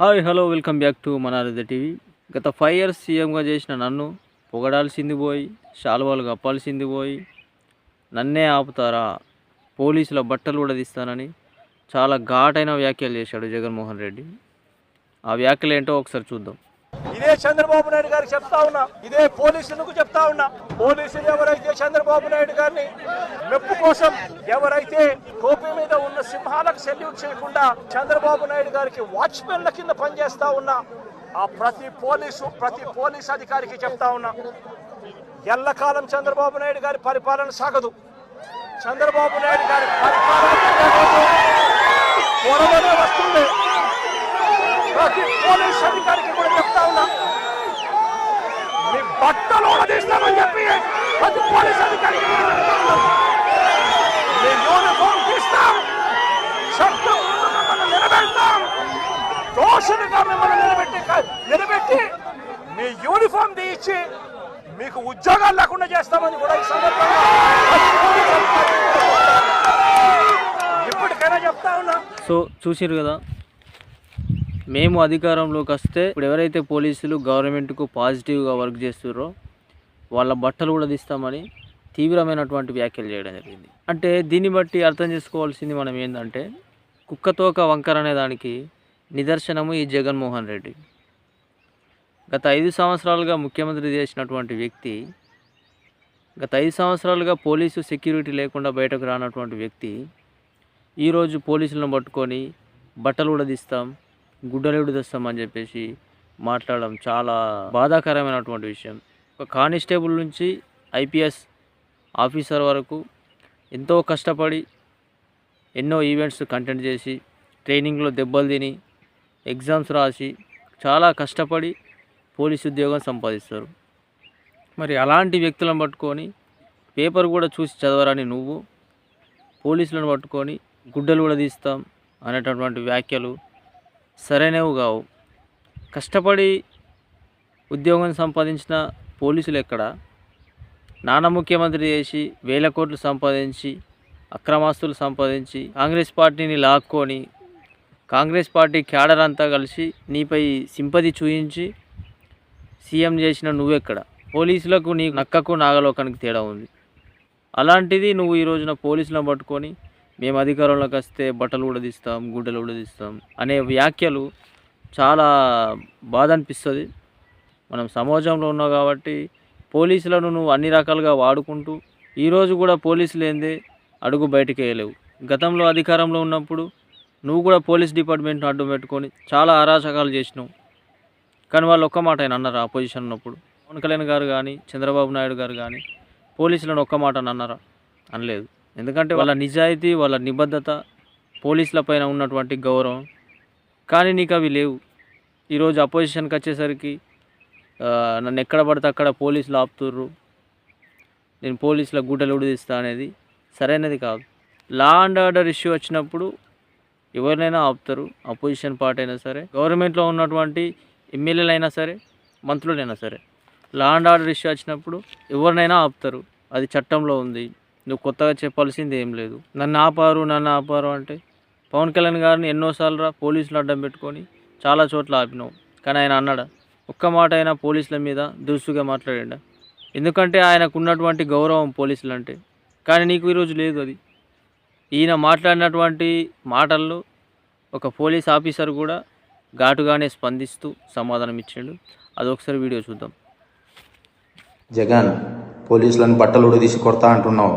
Hi hello welcome back to మనారద TV. గత five years సీఎంగా చేసిన నన్ను పొగడాల్సింది పోయి శాలువాలు కప్పాల్సింది పోయి నన్నే ఆపుతారా? పోలీసుల బట్టలు కూడా తీస్తానని చాలా ఘాటైన వ్యాఖ్యలు చేశాడు జగన్మోహన్ రెడ్డి. ఆ వ్యాఖ్యలు ఏంటో ఒకసారి చూద్దాం. ఇదే చంద్రబాబు నాయుడు గారికి చెప్తా ఉన్నా. ఇదే పోలీసులకు చెప్తా ఉన్నా? పోలీసులు ఎవరైతే చంద్రబాబు నాయుడు గారిని మెప్పు కోసం ఎవరైతే టోపీ మీద ఉన్న సింహాలకు సెల్యూట్ చేయకుండా చంద్రబాబు నాయుడు గారికి వాచ్మెన్ల కింద పనిచేస్తా ఉన్నా ఆ ప్రతి పోలీసు ప్రతి పోలీస్ అధికారికి చెప్తా ఉన్నా ఎల్లకాలం చంద్రబాబు నాయుడు గారి పరిపాలన సాగదు. చంద్రబాబు నాయుడు గారి పరిపాలన వస్తుంది. పోలీస్ అధికారికి కూడా చెప్తా ఉన్నా. మీ బట్టలు తీస్తామని చెప్పి ప్రతి పోలీస్ అధికారికి మీ యూనిఫామ్ తీస్తాం. చట్టం నిలబెడతాం. దోషులుగా మిమ్మల్ని నిలబెట్టి నిలబెట్టి మీ యూనిఫామ్ తీయించి మీకు ఉద్యోగాలు లేకుండా చేస్తామని కూడా ఈ సందర్భంగా ఉన్నా. ఇప్పటికైనా చెప్తా ఉన్నా. సో చూసిరు కదా మేము అధికారంలోకి వస్తే ఇప్పుడు ఎవరైతే పోలీసులు గవర్నమెంట్కు పాజిటివ్గా వర్క్ చేస్తున్నారో వాళ్ళ బట్టలు కూడా తీస్తామని తీవ్రమైనటువంటి వ్యాఖ్యలు చేయడం జరిగింది. అంటే దీన్ని బట్టి అర్థం చేసుకోవాల్సింది మనం ఏంటంటే కుక్కతోక వంకర అనే దానికి నిదర్శనము ఈ జగన్మోహన్ రెడ్డి. గత ఐదు సంవత్సరాలుగా ముఖ్యమంత్రి చేసినటువంటి వ్యక్తి గత ఐదు సంవత్సరాలుగా పోలీసు సెక్యూరిటీ లేకుండా బయటకు రానటువంటి వ్యక్తి ఈరోజు పోలీసులను పట్టుకొని బట్టలు కూడా తీస్తాం గుడ్డలు కూడా అని చెప్పేసి మాట్లాడడం చాలా బాధాకరమైనటువంటి విషయం. ఒక కానిస్టేబుల్ నుంచి ఐపీఎస్ ఆఫీసర్ వరకు ఎంతో కష్టపడి ఎన్నో ఈవెంట్స్ కంటెంట్ చేసి ట్రైనింగ్లో దెబ్బలు తిని ఎగ్జామ్స్ రాసి చాలా కష్టపడి పోలీస్ ఉద్యోగం సంపాదిస్తారు. మరి అలాంటి వ్యక్తులను పట్టుకొని పేపర్ కూడా చూసి చదవరాని నువ్వు పోలీసులను పట్టుకొని గుడ్డలు కూడా తీస్తాం అనేటటువంటి వ్యాఖ్యలు సరైనవి కావు కష్టపడి ఉద్యోగం సంపాదించిన పోలీసులు ఎక్కడ? నాన్న ముఖ్యమంత్రి చేసి వేల కోట్లు సంపాదించి అక్రమాస్తులు సంపాదించి కాంగ్రెస్ పార్టీని లాక్కొని కాంగ్రెస్ పార్టీ క్యాడర్ అంతా కలిసి నీపై సింపతి చూయించి సీఎం చేసిన నువ్వెక్కడ? పోలీసులకు నీ నక్కకు నాగలోకానికి తేడా ఉంది. అలాంటిది నువ్వు ఈ రోజున పోలీసులను పట్టుకొని మేము అధికారంలోకి వస్తే బట్టలు కూడా తీస్తాం గుడ్డలు కూడా తీస్తాం అనే వ్యాఖ్యలు చాలా బాధ అనిపిస్తుంది. మనం సమాజంలో ఉన్నావు కాబట్టి పోలీసులను నువ్వు అన్ని రకాలుగా వాడుకుంటూ ఈరోజు కూడా పోలీసులు ఏందే అడుగు బయటికి వేయలేవు. గతంలో అధికారంలో ఉన్నప్పుడు నువ్వు కూడా పోలీస్ డిపార్ట్మెంట్ను అడ్డు పెట్టుకొని చాలా అరాచకాలు చేసినావు. కానీ వాళ్ళు ఒక్క మాట ఆయన అన్నారా అపోజిషన్ ఉన్నప్పుడు? పవన్ కళ్యాణ్ గారు కానీ చంద్రబాబు నాయుడు గారు కానీ పోలీసులను ఒక్క మాట అన్నారా? అనలేదు. ఎందుకంటే వాళ్ళ నిజాయితీ వాళ్ళ నిబద్ధత పోలీసుల పైన ఉన్నటువంటి గౌరవం. కానీ నీకు అవి లేవు. ఈరోజు అపోజిషన్కి వచ్చేసరికి నన్ను ఎక్కడ పడితే అక్కడ పోలీసులు ఆపుతుర్రు. నేను పోలీసుల గుడ్డలు ఉడిదిస్తా అనేది సరైనది కాదు. లా అండ్ ఆర్డర్ ఇష్యూ వచ్చినప్పుడు ఎవరినైనా ఆపుతారు అపోజిషన్ పార్టీ అయినా సరే. గవర్నమెంట్లో ఉన్నటువంటి ఎమ్మెల్యేలు అయినా సరే మంత్రులైనా సరే. లా అండ్ ఆర్డర్ ఇష్యూ వచ్చినప్పుడు ఎవరినైనా ఆపుతారు. అది చట్టంలో ఉంది. నువ్వు కొత్తగా చెప్పాల్సింది ఏం లేదు. నన్ను ఆపారు నన్ను ఆపారు అంటే పవన్ కళ్యాణ్ గారిని ఎన్నోసార్లు రా పోలీసులు అడ్డం పెట్టుకొని చాలా చోట్ల ఆపినావు. కానీ ఆయన అన్నాడా ఒక్క మాట అయినా పోలీసుల మీద దురుసుగా మాట్లాడా ఎందుకంటే ఆయనకు ఉన్నటువంటి గౌరవం పోలీసులు అంటే కానీ నీకు ఈరోజు లేదు అది. ఈయన మాట్లాడినటువంటి మాటల్లో ఒక పోలీస్ ఆఫీసర్ కూడా ఘాటుగానే స్పందిస్తూ సమాధానం ఇచ్చిండు. అది ఒకసారి వీడియో చూద్దాం. జగన్ పోలీసులను బట్టలు తీసి కొడతా అంటున్నావు.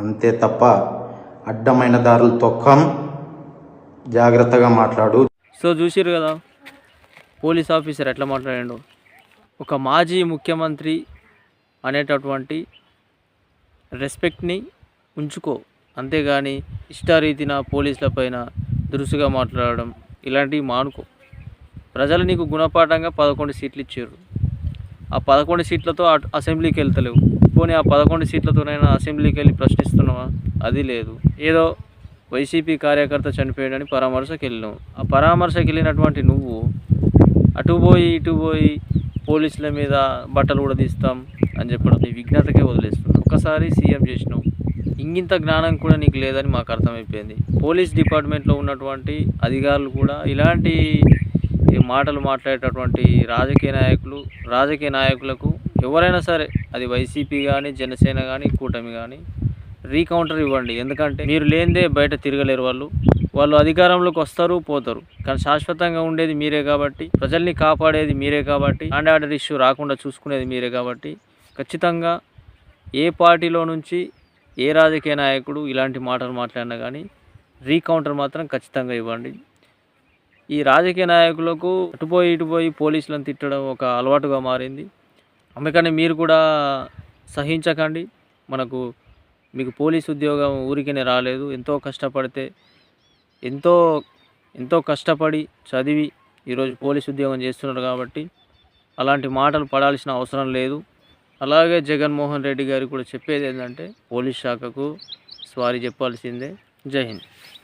అంతే తప్ప అడ్డమైన దారులు తొక్కం. జాగ్రత్తగా మాట్లాడు. సో చూసిరు కదా పోలీస్ ఆఫీసర్ ఎట్లా మాట్లాడాడు. ఒక మాజీ ముఖ్యమంత్రి అనేటటువంటి రెస్పెక్ట్ని ఉంచుకో. అంతేగాని ఇష్టారీతిన పోలీసుల పైన దురుసుగా మాట్లాడడం ఇలాంటివి మానుకో. ప్రజలు నీకు గుణపాఠంగా పదకొండు సీట్లు ఇచ్చారు ఆ పదకొండు సీట్లతో అటు అసెంబ్లీకి వెళ్తలేవు. పోనీ ఆ పదకొండు సీట్లతోనైనా అసెంబ్లీకి వెళ్ళి ప్రశ్నిస్తున్నావా? అది లేదు. ఏదో వైసీపీ కార్యకర్త చనిపోయాడని పరామర్శకు వెళ్ళినావు. ఆ పరామర్శకు వెళ్ళినటువంటి నువ్వు అటు పోయి ఇటు పోయి పోలీసుల మీద బట్టలు కూడా తీస్తాం అని చెప్పడం నీ విజ్ఞతకే వదిలేస్తున్నావు. ఒక్కసారి సీఎం చేసినావు. ఇంగింత జ్ఞానం కూడా నీకు లేదని మాకు అర్థమైపోయింది. పోలీస్ డిపార్ట్మెంట్లో ఉన్నటువంటి అధికారులు కూడా ఇలాంటి మాటలు మాట్లాడేటటువంటి రాజకీయ నాయకులు రాజకీయ నాయకులకు ఎవరైనా సరే అది వైసీపీ కానీ జనసేన కానీ కూటమి కానీ రీకౌంటర్ ఇవ్వండి. ఎందుకంటే మీరు లేనిదే బయట తిరగలేరు వాళ్ళు. వాళ్ళు అధికారంలోకి వస్తారు పోతారు. కానీ శాశ్వతంగా ఉండేది మీరే కాబట్టి ప్రజల్ని కాపాడేది మీరే కాబట్టి హ్యాండ్ ఆర్డర్ ఇష్యూ రాకుండా చూసుకునేది మీరే కాబట్టి ఖచ్చితంగా ఏ పార్టీలో నుంచి ఏ రాజకీయ నాయకుడు ఇలాంటి మాటలు మాట్లాడినా కానీ రీకౌంటర్ మాత్రం ఖచ్చితంగా ఇవ్వండి. ఈ రాజకీయ నాయకులకు అటుపోయి ఇటుపోయి పోలీసులను తిట్టడం ఒక అలవాటుగా మారింది. అందుకని మీరు కూడా సహించకండి. మనకు మీకు పోలీస్ ఉద్యోగం ఊరికనే రాలేదు. ఎంతో కష్టపడితే ఎంతో ఎంతో కష్టపడి చదివి ఈరోజు పోలీస్ ఉద్యోగం చేస్తున్నారు కాబట్టి అలాంటి మాటలు పడాల్సిన అవసరం లేదు. అలాగే జగన్మోహన్ రెడ్డి గారు కూడా చెప్పేది ఏంటంటే పోలీస్ శాఖకు స్వారీ చెప్పాల్సిందే. జై హింద్.